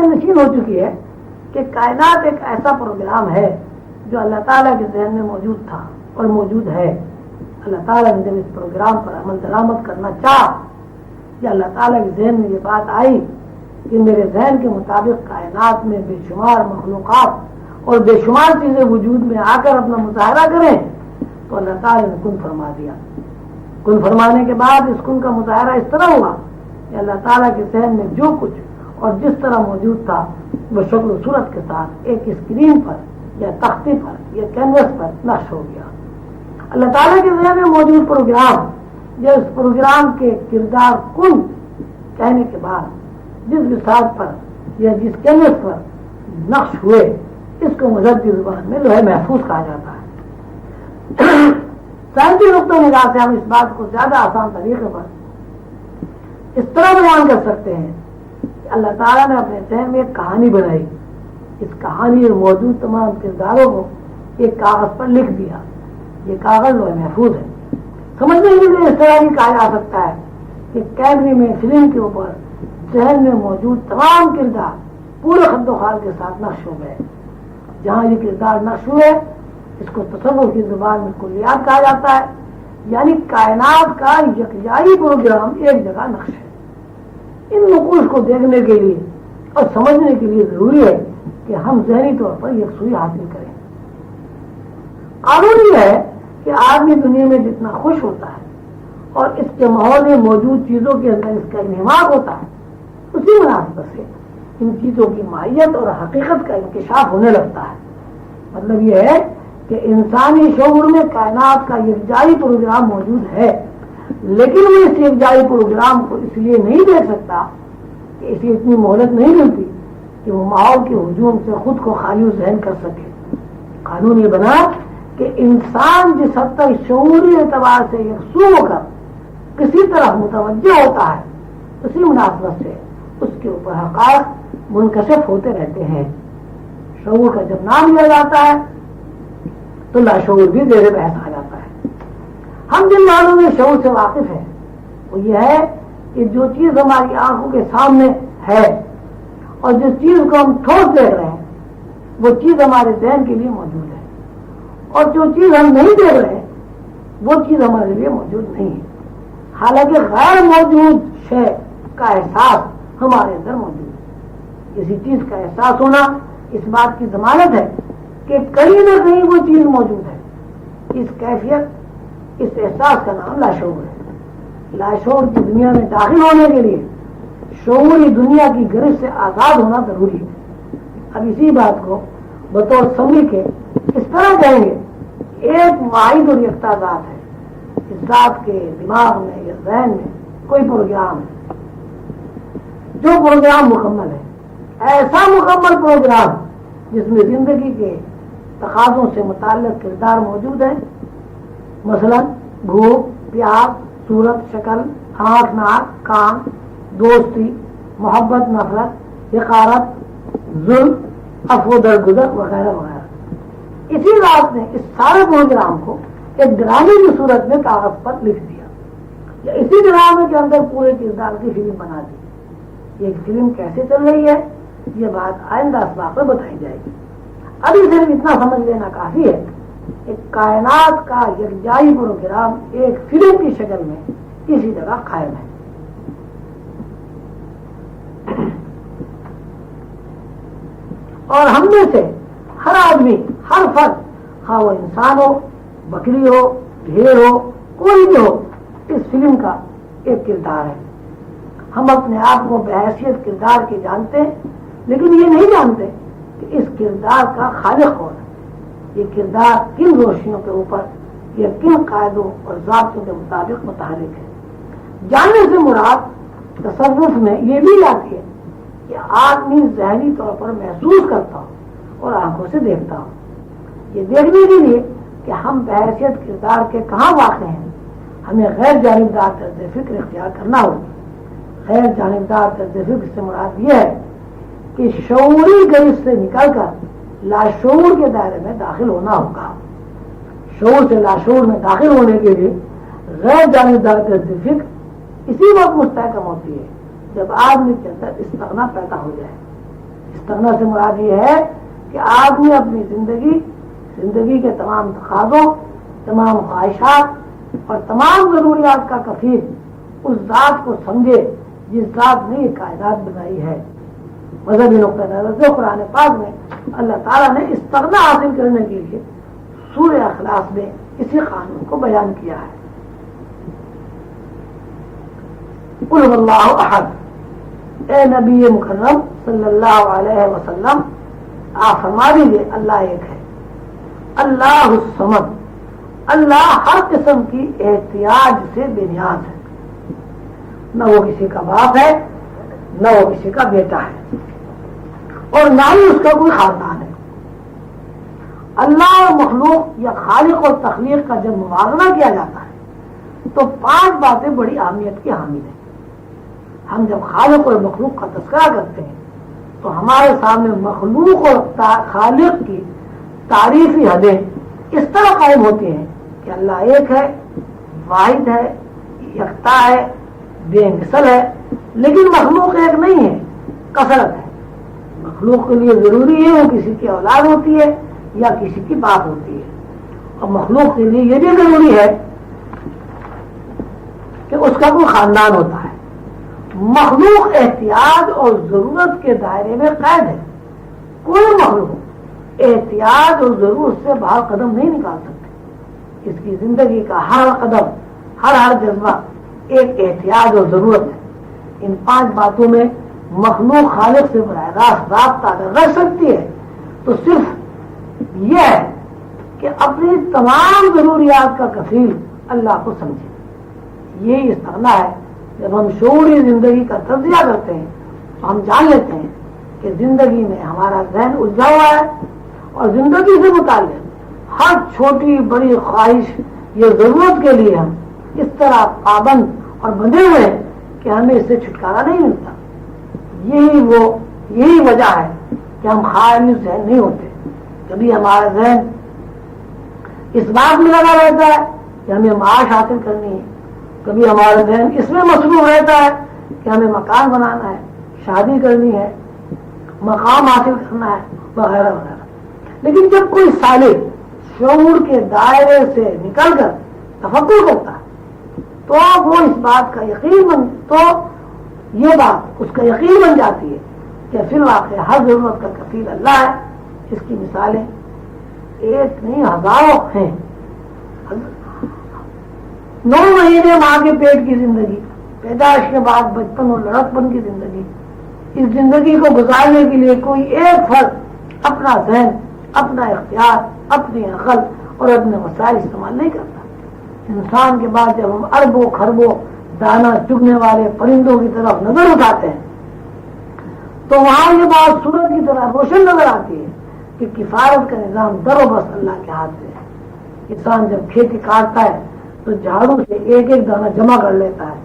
ذہن نشین ہو چکی ہے کہ کائنات ایک ایسا پروگرام ہے جو اللہ تعالیٰ کے ذہن میں موجود تھا اور موجود ہے۔ اللہ تعالیٰ نے جب اس پروگرام پر عمل درآمد کرنا چاہ کہ اللہ تعالیٰ کے ذہن میں یہ بات آئی کہ میرے ذہن کے مطابق کائنات میں بے شمار مخلوقات اور بے شمار چیزیں وجود میں آ کر اپنا مظاہرہ کریں تو اللہ تعالیٰ نے کن فرما دیا۔ کن فرمانے کے بعد اس کن کا مظاہرہ اس طرح ہوا کہ اللہ تعالیٰ کے ذہن میں جو کچھ اور جس طرح موجود تھا، وہ شکل و صورت کے ساتھ ایک اسکرین پر یا تختی پر یا کینوس پر نقش ہو گیا۔ اللہ تعالیٰ کے ذہن میں موجود پروگرام یا اس پروگرام کے کردار کن کہنے کے بعد، جس وساط پر یا جس کینوس پر نقش ہوئے، اس کو مذہبی زبان میں لوہے محفوظ کہا جاتا ہے۔ سائنسی نقطۂ نگاہ سے ہم اس بات کو زیادہ آسان طریقے پر اس طرح بیان کر سکتے ہیں۔ اللہ تعالیٰ نے اپنے ذہن میں ایک کہانی بنائی۔ اس کہانی میں موجود تمام کرداروں کو ایک کاغذ پر لکھ دیا۔ یہ کاغذ وہ محفوظ ہے۔ سمجھنے کے لیے اس طرح بھی کہا جا سکتا ہے کہ کیمرے میں فلم کے اوپر ذہن میں موجود تمام کردار پورے خد و خال کے ساتھ نقش ہو گئے جہاں یہ کردار نقش ہوئے اس کو تصور کی زبان میں کلیات کہا جاتا ہے یعنی کائنات کا یکجائی پروگرام ایک جگہ نقش ہے۔ ان نقوش کو دیکھنے کے لیے اور سمجھنے کے لیے ضروری ہے کہ ہم ذہنی طور پر یکسوئی حاصل کریں۔ قانون یہ ہے کہ آدمی دنیا میں جتنا خوش ہوتا ہے اور اس کے ماحول میں موجود چیزوں کے اندر اس کا انہماق ہوتا ہے، اسی مناسبت سے ان چیزوں کی ماہیت اور حقیقت کا انکشاف ہونے لگتا ہے۔ مطلب یہ ہے کہ انسانی شعور میں کائنات کا یکجائی پروگرام موجود ہے۔ لیکن وہ اس یکجائی پروگرام کو اس لیے نہیں دیکھ سکتا کہ اسے اتنی مہلت نہیں ملتی کہ وہ ماحول کے ہجوم سے خود کو خالی ذہن کر سکے۔ قانون یہ بنا کہ انسان جس حد تک شعوری اعتبار سے یکسو ہو کر کسی طرح متوجہ ہوتا ہے، اسی مناسبت سے اس کے اوپر حقائق منکشف ہوتے رہتے ہیں۔ شعور کا جب نام لیا جاتا ہے تو لاشعور بھی زیر بحث آ جاتا ہے۔ ہم جن معلوم میں شعور سے واقف ہیں، وہ یہ ہے کہ جو چیز ہماری آنکھوں کے سامنے ہے اور جس چیز کو ہم ٹھوس دیکھ رہے ہیں، وہ چیز ہمارے ذہن کے لیے موجود ہے۔ اور جو چیز ہم نہیں دیکھ رہے وہ چیز ہمارے لیے موجود نہیں ہے۔ حالانکہ غیر موجود شے کا احساس ہمارے اندر موجود ہے۔ کسی چیز کا احساس ہونا اس بات کی ضمانت ہے کہ کہیں نہ کہیں وہ چیز موجود ہے۔ اس کیفیت اس احساس کا نام لاشعور ہے۔ لاشعور کی دنیا میں داخل ہونے کے لیے شعوری دنیا کی گرج سے آزاد ہونا ضروری ہے۔ اب اسی بات کو بطور سمجھ کے اس طرح کہیں گے، ایک واحد اور یکتا ذات ہے۔ اس ذات کے دماغ میں یا ذہن میں کوئی پروگرام ہے جو پروگرام مکمل ہے، ایسا مکمل پروگرام جس میں زندگی کے تقاضوں سے متعلق کردار موجود ہے۔ مثلا بھوک پیاس، صورت، شکل آنکھ ناک، کان، دوستی، محبت، نفرت حقارت ظلم افو درگزر، وغیرہ وغیرہ۔ اسی بات نے اس سارے پروگرام کو ایک ڈرامے کی صورت میں کاغذ پر لکھ دیا۔ یا اسی ڈرامے کے اندر پورے کردار کی فلم بنا دی۔ یہ فلم کیسے چل رہی ہے؟ یہ بات آئندہ اسباب میں بتائی جائے گی۔ ابھی صرف اتنا سمجھ لینا کافی ہے۔ کہ کائنات کا یکجائی پروگرام ایک فلم کی شکل میں کسی جگہ قائم ہے۔ اور ہم میں سے ہر آدمی، ہر فرد ہاں وہ انسان ہو، بکری ہو ڈھیر ہو، کوئی بھی ہو، اس فلم کا ایک کردار ہے۔ ہم اپنے آپ کو بحیثیت کردار کے جانتے ہیں، لیکن یہ نہیں جانتے کہ اس کردار کا خالق کون ہے۔ یہ کردار کن روشنیوں کے اوپر یا کن قاعدوں اور ضابطوں کے مطابق متحرک ہے؟ جاننے سے مراد تصرف میں یہ بھی آتی ہے کہ آدمی ذہنی طور پر محسوس کرتا ہوں اور آنکھوں سے دیکھتا ہوں یہ دیکھنے کے لیے کہ ہم بحیثیت کردار کے کہاں واقع ہیں، ہمیں غیر جانبدار طرز فکر اختیار کرنا ہوگا۔ غیر جانبدار طرز فکر سے مراد یہ ہے کہ شعوری گرج سے نکل کر لاشعور کے دائرے میں داخل ہونا ہوگا۔ شعور سے لاشعور میں داخل ہونے کے لیے غیر جانبدار فکر اسی وقت مستحکم ہوتی ہے جب آدمی کے اندر استغنا پیدا ہو جائے۔ استغنا سے مراد یہ ہے کہ آدمی اپنی زندگی زندگی کے تمام تقاضوں، تمام خواہشات اور تمام ضروریات کا کفیل اس ذات کو سمجھے جس ذات نے یہ کائنات بنائی ہے۔ مذہبی نقطۂ نظر سے قرآن پاک میں اللہ تعالیٰ نے استغنا حاصل کرنے کے لیے سورہ اخلاص میں اسی قانون کو بیان کیا ہے۔ قل اللہ احد۔ اے نبی مکرم صلی اللہ علیہ وسلم، آپ فرما دیجیے اللہ ایک ہے۔ اللہ السمد اللہ ہر قسم کی احتیاط سے بے نیاز ہے۔ نہ وہ کسی کا باپ ہے، نہ وہ کسی کا بیٹا ہے۔ اور نہ ہی اس کا کوئی خاندان ہے۔ اللہ اور مخلوق یا خالق اور تخلیق کا جب موازنہ کیا جاتا ہے، تو پانچ باتیں بڑی اہمیت کی حامل ہیں۔ ہم جب خالق اور مخلوق کا تذکرہ کرتے ہیں، تو ہمارے سامنے مخلوق اور خالق کی تعریفی حدیں اس طرح قائم ہوتی ہیں کہ اللہ ایک ہے، واحد ہے، یکتا ہے، بے مثل ہے، لیکن مخلوق ایک نہیں ہے، کثرت ہے۔ مخلوق کے لیے ضروری ہے، وہ کسی کی اولاد ہوتی ہے یا کسی کی بات ہوتی ہے۔ اور مخلوق کے لیے یہ بھی ضروری ہے کہ اس کا کوئی خاندان ہوتا ہے۔ مخلوق احتیاط اور ضرورت کے دائرے میں قید ہے۔ کوئی مخلوق احتیاط اور ضرورت سے باہر قدم نہیں نکال سکتے اس کی زندگی کا ہر قدم، ہر ہر جذبہ ایک احتیاط اور ضرورت ہے۔ ان پانچ باتوں میں مخلوق خالق سے براہ راست رابطہ اگر رکھ سکتی ہے، تو صرف یہ ہے کہ اپنی تمام ضروریات کا کفیل اللہ کو سمجھے۔ یہی استغنا ہے، جب ہم شعوری زندگی کا تجزیہ کرتے ہیں، تو ہم جان لیتے ہیں کہ زندگی میں ہمارا ذہن الجھا ہوا ہے اور زندگی سے متعلق ہر چھوٹی بڑی خواہش، یہ ضرورت کے لیے ہم اس طرح پابند اور بندے ہوئے ہیں کہ ہمیں اس سے چھٹکارا نہیں ملتا۔ یہی وہ، یہی وجہ ہے کہ ہم خالی ذہن نہیں ہوتے، کبھی ہمارا ذہن اس بات میں لگا رہتا ہے کہ ہمیں معاش حاصل کرنی ہے، کبھی ہمارا ذہن اس میں مصروف رہتا ہے کہ ہمیں مکان بنانا ہے، شادی کرنی ہے، مقام حاصل کرنا ہے، وغیرہ وغیرہ۔ لیکن جب کوئی سالک شعور کے دائرے سے نکل کر تفکر کرتا ہے، تو وہ اس بات کا یقین بن تو یہ بات اس کا یقین بن جاتی ہے کہ فی الواقع ہر ضرورت کا کفیل اللہ ہے اس کی مثالیں ایک نہیں، ہزاروں ہیں۔ نو مہینے ماں کے پیٹ کی زندگی، پیدائش کے بعد بچپن اور لڑکپن کی زندگی۔ اس زندگی کو گزارنے کے لیے کوئی ایک فرد اپنا ذہن، اپنا اختیار، اپنی عقل اور اپنے مسائل استعمال نہیں کرتا۔ انسان کے بعد جب ہم اربوں خربوں دانا چگنے والے پرندوں کی طرف نظر اٹھاتے ہیں۔ تو وہاں یہ بات سورج کی طرح روشن نظر آتی ہے کہ کفارت کا نظام در و بس اللہ کے ہاتھ سے ہے۔ کسان جب کھیتی کاٹتا ہے تو جھاڑو سے ایک ایک دانہ جمع کر لیتا ہے۔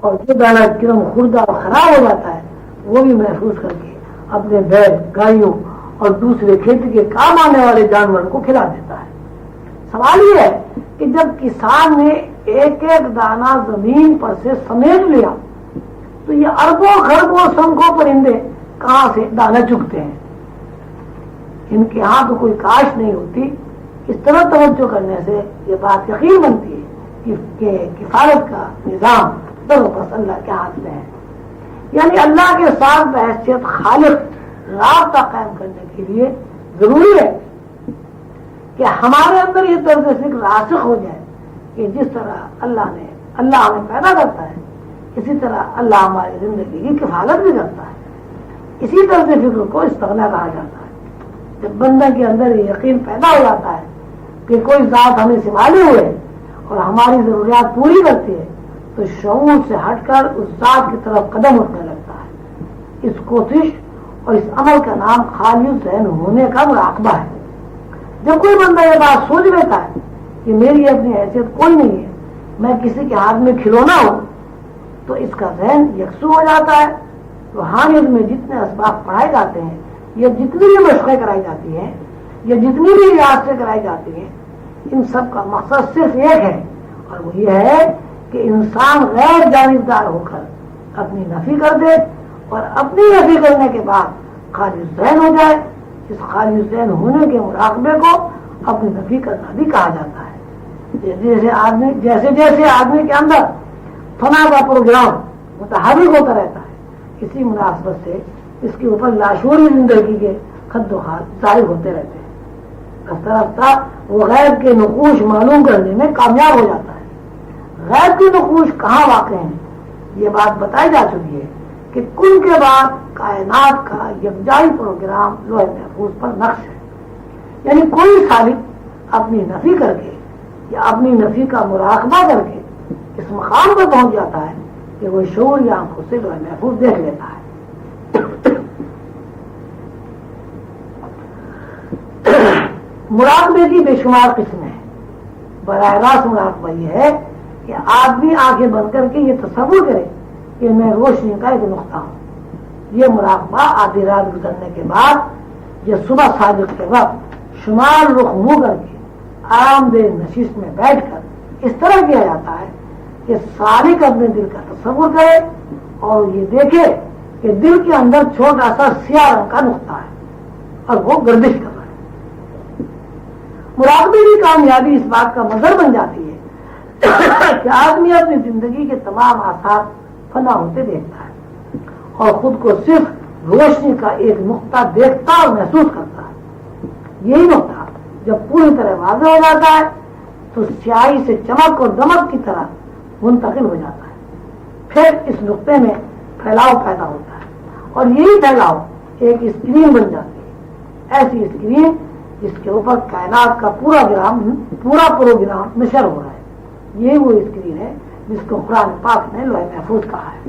اور جو دانا کرم خوردہ اور خراب ہو جاتا ہے، وہ بھی محفوظ کر کے اپنے بیل گائیوں اور دوسرے کھیتی کے کام آنے والے جانوروں کو کھلا دیتا ہے۔ سوال یہ ہے کہ جب کسان نے ایک ایک دانہ زمین پر سے سمیٹ لیا۔ تو یہ اربوں خربوں سنکھوں پرندے کہاں سے دانا چکتے ہیں؟ ان کے ہاں تو کوئی کاش نہیں ہوتی۔ اس طرح توجہ کرنے سے یہ بات یقین بنتی ہے کہ کفالت کا نظام بس اللہ کے ہاتھ میں ہے۔ یعنی اللہ کے ساتھ بحثیت خالق رابطہ قائم کرنے کے لیے ضروری ہے کہ ہمارے اندر یہ طرز فکر راسخ ہو جائے۔ کہ جس طرح اللہ نے اللہ ہمیں پیدا کرتا ہے، اسی طرح اللہ ہماری زندگی کی کفالت بھی کرتا ہے۔ اسی طرز فکر کو استغنا کہا جاتا ہے۔ جب بندہ کے اندر یہ یقین پیدا ہو جاتا ہے کہ کوئی ذات ہمیں سنبھالے ہوئے اور ہماری ضروریات پوری کرتی ہے، تو شعور سے ہٹ کر اس ذات کی طرف قدم اٹھنے لگتا ہے۔ اس کوشش اور اس عمل کا نام خالی ذہن ہونے کا مراقبہ ہے۔ جب کوئی بندہ یہ بات سوچ لیتا ہے کہ میری اپنی حیثیت کوئی نہیں ہے۔ میں کسی کے ہاتھ میں کھلونا ہوں تو اس کا ذہن یکسو ہو جاتا ہے۔ روحانیت میں جتنے اسباب پڑھائے جاتے ہیں، یا جتنی بھی مشقیں کرائی جاتی ہیں، یا جتنی بھی ریاستیں کرائی جاتی ہیں، ان سب کا مقصد صرف ایک ہے۔ اور وہ یہ ہے کہ انسان غیر جانبدار ہو کر اپنی نفی کر دے اور اپنی نفی کرنے کے بعد خالص ذہن ہو جائے۔ اس خالص ذہن ہونے کے مراقبے کو اپنی نفی کرنا بھی کہا جاتا ہے۔ جیسے جیسے آدمی جیسے جیسے آدمی کے اندر فنا کا پروگرام متحرک ہوتا رہتا ہے، اسی مناسبت سے اس کے اوپر لاشوری زندگی کے خد و خط ظاہر ہوتے رہتے ہیں۔ رفتہ رفتہ وہ غیب کے نقوش معلوم کرنے میں کامیاب ہو جاتا ہے۔ غیب کے نقوش کہاں واقع ہیں؟ یہ بات بتائی جا چکی ہے کہ کل کے بعد کائنات کا یکجائی پروگرام لوہے محفوظ پر نقش ہے۔ یعنی کوئی سالک اپنی نفی کر کے یا اپنی نفی کا مراقبہ کر کے اس مقام پر پہنچ جاتا ہے کہ وہ شعور یا آنکھوں سے لوہے محفوظ دیکھ لیتا ہے۔ مراقبے کی بے شمار قسمیں ہیں۔ براہ راست مراقبہ یہ ہے کہ آدمی آنکھیں بند کر کے یہ تصور کرے کہ میں روشنی کا ایک نقطہ ہوں۔ یہ مراقبہ آدھی رات گزرنے کے بعد یہ صبح صادق کے وقت شمال رخ منہ کر کے آرام دہ نشست میں بیٹھ کر اس طرح کیا جاتا ہے کہ سالک اپنے دل کا تصور کرے اور یہ دیکھے کہ دل کے اندر چھوٹا سا سیاہ رنگ کا نقطہ ہے اور وہ گردش کر رہا ہے۔ مراقبے کی کامیابی اس بات کا مظہر بن جاتی ہے کہ آدمی اپنی زندگی کے تمام آثار فنا ہوتے دیکھتا ہے اور خود کو صرف روشنی کا ایک نقطہ دیکھتا اور محسوس کرتا ہے۔ یہی نقطہ جب پوری طرح واضح ہو جاتا ہے، تو سیاہی سے چمک اور دمک کی طرح منتقل ہو جاتا ہے۔ پھر اس نقطے میں پھیلاؤ پیدا ہوتا ہے۔ اور یہی پھیلاؤ ایک اسکرین بن جاتی ہے۔ ایسی اسکرین جس کے اوپر کائنات کا پورا گرام پورا پروگرام نشر ہو رہا ہے۔ یہ وہ اسکرین ہے جس کو قرآن پاک نے لوہے محفوظ کہا ہے